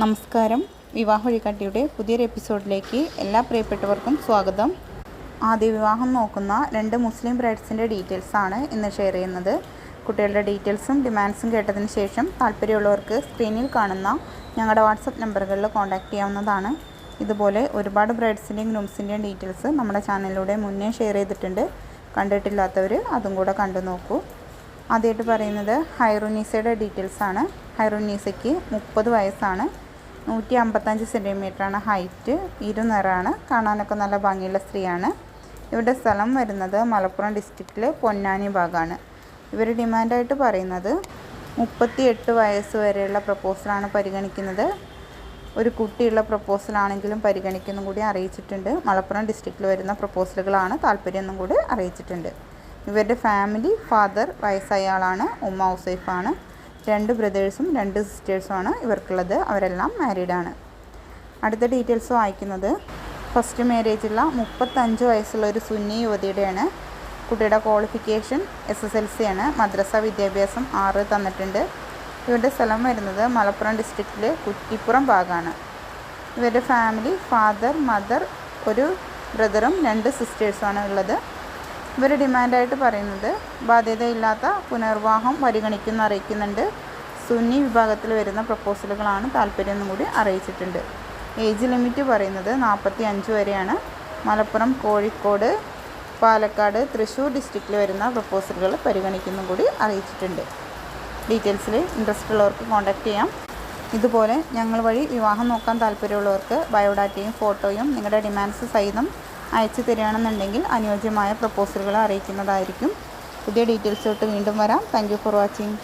നമസ്കാരം. വിവാഹ വഴികാട്ടിയുടെ പുതിയൊരു എപ്പിസോഡിലേക്ക് എല്ലാ പ്രിയപ്പെട്ടവർക്കും സ്വാഗതം. ആദ്യ വിവാഹം നോക്കുന്ന രണ്ട് മുസ്ലിം ബ്രൈഡ്സിന്റെ ഡീറ്റെയിൽസ് ആണ് ഇന്ന് ഷെയർ ചെയ്യുന്നത്. കുട്ടികളുടെ ഡീറ്റെയിൽസും ഡിമാൻഡ്സും കേട്ടതിന് ശേഷം താല്പര്യമുള്ളവർക്ക് സ്ക്രീനിൽ കാണുന്ന ഞങ്ങളുടെ വാട്സപ്പ് നമ്പറുകളിൽ കോൺടാക്റ്റ് ചെയ്യാവുന്നതാണ്. ഇതുപോലെ ഒരുപാട് ബ്രൈഡ്സിന്റെയും ഗ്രൂംസിന്റെയും ഡീറ്റെയിൽസ് നമ്മുടെ ചാനലിലൂടെ മുന്നേ ഷെയർ ചെയ്തിട്ടുണ്ട്. കണ്ടിട്ടില്ലാത്തവർ അതും കൂടെ കണ്ടു നോക്കൂ. ആദ്യമായിട്ട് പറയുന്നത് ഹൈറുനീസയുടെ ഡീറ്റെയിൽസ് ആണ്. ഹൈറുനീസയ്ക്ക് മുപ്പത് വയസ്സാണ്. നൂറ്റി അമ്പത്തഞ്ച് സെന്റിമീറ്ററാണ് ഹൈറ്റ് ഇരുനിറാണ് കാണാനൊക്കെ നല്ല ഭംഗിയുള്ള സ്ത്രീയാണ്. ഇവരുടെ സ്ഥലം വരുന്നത് മലപ്പുറം ഡിസ്ട്രിക്റ്റിലെ പൊന്നാനി ഭാഗമാണ് ഇവർ ഡിമാൻഡായിട്ട് പറയുന്നത് മുപ്പത്തി എട്ട് വയസ്സ് വരെയുള്ള പ്രപ്പോസലാണ് പരിഗണിക്കുന്നത്. ഒരു കുട്ടിയുള്ള പ്രപ്പോസലാണെങ്കിലും പരിഗണിക്കുന്നും കൂടി അറിയിച്ചിട്ടുണ്ട്. മലപ്പുറം ഡിസ്ട്രിക്റ്റിൽ വരുന്ന പ്രപ്പോസലുകളാണ് താല്പര്യം എന്നും കൂടി അറിയിച്ചിട്ടുണ്ട്. ഇവരുടെ ഫാമിലി ഫാദർ വയസ്സായ ആളാണ് ഉമ്മ ഹൗസ് വൈഫാണ് രണ്ട് ബ്രദേഴ്സും രണ്ട് സിസ്റ്റേഴ്സുമാണ് ഇവർക്കുള്ളത്. അവരെല്ലാം മാരീഡാണ് അടുത്ത ഡീറ്റെയിൽസ് വായിക്കുന്നത്. ഫസ്റ്റ് മാരേജുള്ള മുപ്പത്തഞ്ച് വയസ്സുള്ള ഒരു സുന്നി യുവതിയുടെയാണ്. കുട്ടിയുടെ qualification S S L C ആണ്. മദ്രസ വിദ്യാഭ്യാസം ആറ് തന്നിട്ടുണ്ട്. ഇവരുടെ സ്ഥലം വരുന്നത് മലപ്പുറം ഡിസ്ട്രിക്റ്റിലെ കുറ്റിപ്പുറം ഭാഗമാണ് ഇവരുടെ ഫാമിലി ഫാദർ മദർ ഒരു ബ്രദറും രണ്ട് സിസ്റ്റേഴ്സുമാണ് ഉള്ളത്. ഇവർ ഡിമാൻഡായിട്ട് പറയുന്നത് ബാധ്യതയില്ലാത്ത പുനർവാഹം പരിഗണിക്കുന്ന അറിയിക്കുന്നുണ്ട്. സുന്നി വിഭാഗത്തിൽ വരുന്ന പ്രപ്പോസലുകളാണ് താല്പര്യം എന്നും കൂടി അറിയിച്ചിട്ടുണ്ട്. ഏജ് ലിമിറ്റ് പറയുന്നത് നാൽപ്പത്തി അഞ്ച് വരെയാണ്. മലപ്പുറം കോഴിക്കോട് പാലക്കാട് തൃശ്ശൂർ ഡിസ്ട്രിക്റ്റിൽ വരുന്ന പ്രപ്പോസലുകൾ പരിഗണിക്കുന്നും കൂടി അറിയിച്ചിട്ടുണ്ട്. ഡീറ്റെയിൽസിൽ ഇൻട്രസ്റ്റ് ഉള്ളവർക്ക് കോൺടാക്റ്റ് ചെയ്യാം. ഇതുപോലെ ഞങ്ങൾ വഴി വിവാഹം നോക്കാൻ താല്പര്യമുള്ളവർക്ക് ബയോഡാറ്റയും ഫോട്ടോയും നിങ്ങളുടെ ഡിമാൻഡ്സ് സഹിതം അയച്ചു തരികയാണെന്നുണ്ടെങ്കിൽ അനുയോജ്യമായ പ്രപ്പോസലുകൾ അറിയിക്കുന്നതായിരിക്കും. പുതിയ ഡീറ്റെയിൽസ് തൊട്ട് വീണ്ടും വരാം. Thank for watching